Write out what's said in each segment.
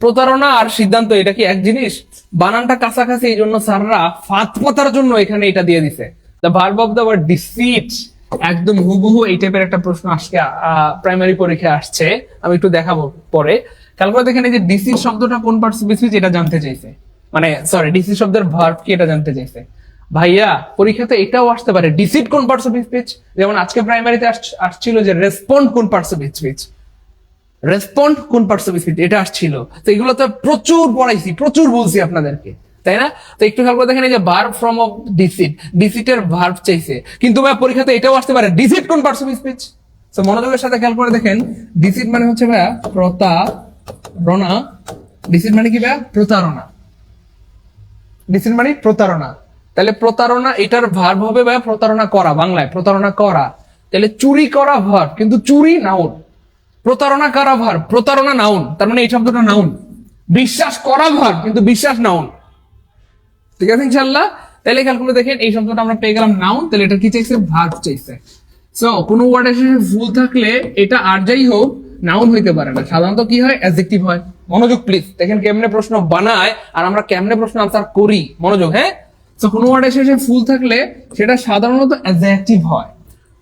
প্রতারণা আর সিদ্ধান্ত, এটা কি এক জিনিস? বানানটা কাছাকাছি, এই জন্য স্যাররা ফাঁদ পাতার জন্য এখানে এটা দিয়ে দিছে। The verb of the word deceit একদম হুবহু এই টাইপের একটা প্রশ্ন আজকে প্রাইমারি পরীক্ষায় আসছে। আমি একটু দেখাবো পরে। খেয়াল করে দেখেন এই যে ডিসি শব্দটা কোন পার্টিসিপেট এটা জানতে চাইছে। মানে সরি ডিসি শব্দের ভার্ব কি এটা জানতে চাইছে। ভাইয়া, পরীক্ষাতে এটাও আসতে পারে। ডিসিট কোন পার্টস অফ স্পিচ যেমন আজকে প্রাইমারিতে আসছিল যে রেসপন্ড কোন পার্টস অফ স্পিচ রেসপন্ড কোন পার্টস অফ স্পিচ এটা আসছিল। তো এগুলো তো প্রচুর পড়াইছি, প্রচুর বলছি আপনাদেরকে। তাই না? তো একটু খেয়াল করে দেখেন এই যে ভার্ব ফ্রম অফ ডিসিট ডিসিটের ভার্ব চাইছে। কিন্তু ভাই পরীক্ষাতে এটাও আসতে পারে। ডিসিট কোন পার্টস অফ স্পিচ তো মনোযোগের সাথে খেয়াল করে দেখেন। ডিসিট মানে হচ্ছে ভাইয়া প্রতারণা ডিসিট মানে কি ভাইয়া? প্রতারণা। ডিসিট মানে প্রতারণা। তাহলে প্রতারণা, এটার ভার্ব হবে ভাইয়া প্রতারণা করা, বাংলায় প্রতারণা করা। তাহলে চুরি করা ভার্ব কিন্তু চুরি নাউন প্রতারণা করা ভার? প্রতারণা নাউন তার মানে এই শব্দটা নাউন বিশ্বাস করা ভার্ব কিন্তু বিশ্বাস নাউন ঠিক আছে ইনশাল্লাহ তাহলে খেয়াল করে দেখেন, এই শব্দটা আমরা পেয়ে গেলাম নাউন তাহলে এটা কি চাইছে? ভার্ব চাইছে। সো কোনো ওয়ার্ডের শেষে ভুল থাকলে এটা আর যাই হোক নাউন হইতে পারে না। সাধারণত কি হয়? অ্যাডজেক্টিভ হয়। মনোযোগ প্লিজ দেখেন কেমনে প্রশ্ন বানায় আর আমরা কেমনে প্রশ্ন আনসার করি? মনোযোগ হ্যাঁ? তো কোনো ওয়ার্ডের শেষে ফুল থাকলে সেটা সাধারণত অ্যাডজেক্টিভ হয়।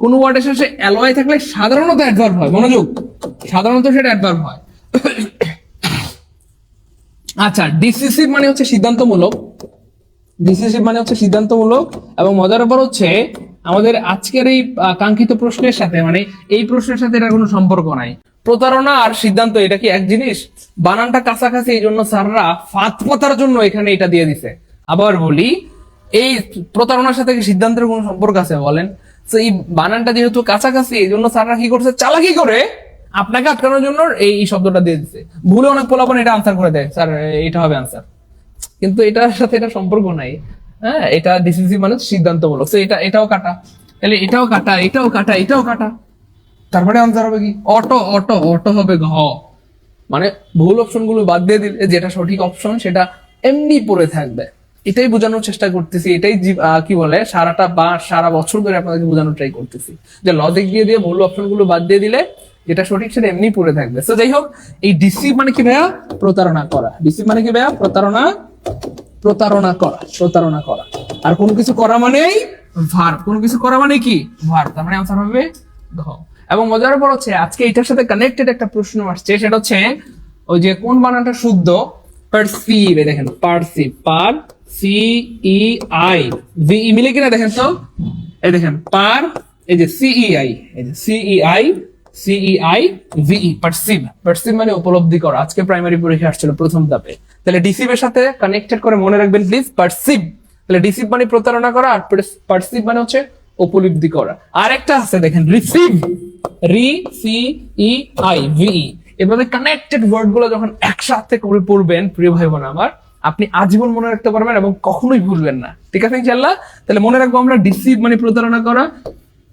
কোন ওয়ার্ডের শেষে অ্যালয় থাকলে সাধারণত অ্যাডভার্ব হয়, মনোযোগ। সাধারণত সেটা অ্যাডভার্ব হয়। আচ্ছা ডিসিসিভ মানে হচ্ছে সিদ্ধান্তমূলক। ডিসিসিভ মানে হচ্ছে সিদ্ধান্তমূলক এবং মজার ব্যাপার হচ্ছে আমাদের আজকের এই কাঙ্ক্ষিত প্রশ্নের সাথে মানে এই প্রশ্নের সাথে এটা কোনো সম্পর্ক নাই। প্রতারণা আর সিদ্ধান্ত, এটা কি এক জিনিস? বানানটা কাছাকাছি, এই জন্য স্যাররা ফাঁদ পাতার জন্য এখানে এটা দিয়ে দিছে। আবার বলি, এই প্রতারণার সাথে কি সিদ্ধান্তের কোনো সম্পর্ক আছে বলেন? তো এই বানানটা যেহেতু কাছাকাছি, এই জন্য স্যাররা কি করছে? চালাকি করে আপনাকে আটকানোর জন্য এই শব্দটা দিয়ে দিছে। ভুলে অনেক পোলাপন এটা আনসার করে দেয়। স্যার এটা হবে আনসার কিন্তু এটার সাথে এটা সম্পর্ক নাই। হ্যাঁ এটা ডিসিসিভ মানে সিদ্ধান্তমূলক। তো এটা, এটাও কাটা। তাহলে এটাও কাটা এটাও কাটা এটাও কাটা। তারপরে আনসার হবে কি? অটো অটো অটো হবে ঘ। মানে ভুল অপশনগুলো বাদ দিয়ে দিলে, যেটা সঠিক অপশন সেটা এমনি পড়ে থাকবে। এটাই বোঝানোর চেষ্টা করতেছি, এটাই কি বলে, সারাটা বা সারা বছর ধরে আপনাদেরকে বোঝানোর ট্রাই করতেছি। যে লজিক দিয়ে দিয়ে ভুল অপশনগুলো বাদ দিয়ে দিলে যেটা সঠিক সেটা এমনি পড়ে থাকবে। তো যাই হোক, এই ডিসি মানে কি ভাইয়া? প্রতারণা করা। ডিসি মানে কি ভাইয়া? প্রতারণা প্রতারণা করা প্রতারণা করা। আর কোনো কিছু করা মানেই ভার কোনো কিছু করা মানে কি? ভার তার মানে আনসার হবে ঘ এবং মজার ব্যাপার হচ্ছে, আজকে এটার সাথে কানেক্টেড একটা প্রশ্ন আসছে, সেটা হচ্ছে, ওই যে কোন বানানটা শুদ্ধ? পারসিভ দেখেন perceive per C E I E মিলে কিনা দেখেন তো? এই দেখেন, পার, এই যে সিই আই সিই আই পারসিভ মানে প্লিজ তাহলে ডিসিভ মানে প্রতারণা করা, আর পারসিভ মানে হচ্ছে উপলব্ধি করা। আর একটা আছে, দেখেন রিসিভ কানেক্টেড ওয়ার্ডগুলো যখন একসাথে পড়বেন, প্রিয় ভাই বোন আমার আপনি আজীবন মনে রাখতে পারবেন এবং কখনোই ভুলবেন না। ঠিক আছে ইনশাল্লাহ তাহলে মনে রাখব আমরা ডিসিভ মানে প্রতারণা করা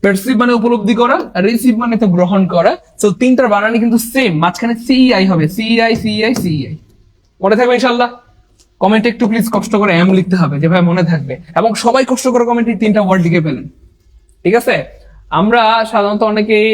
পারসিভ মানে উপলব্ধি করা রিসিভ মানে তো গ্রহণ করা। তো তিনটার বানানি কিন্তু সেম মাঝখানে সিআই হবে। সিআই সিআই সিআই মনে থাকবে ইনশাল্লাহ কমেন্টে একটু প্লিজ কষ্ট করে এম লিখতে হবে, যে ভাই মনে থাকবে। এবং সবাই কষ্ট করে কমেন্টে তিনটা ওয়ার্ড লিখে ফেলেন। ঠিক আছে? আমরা সাধারণত অনেকেই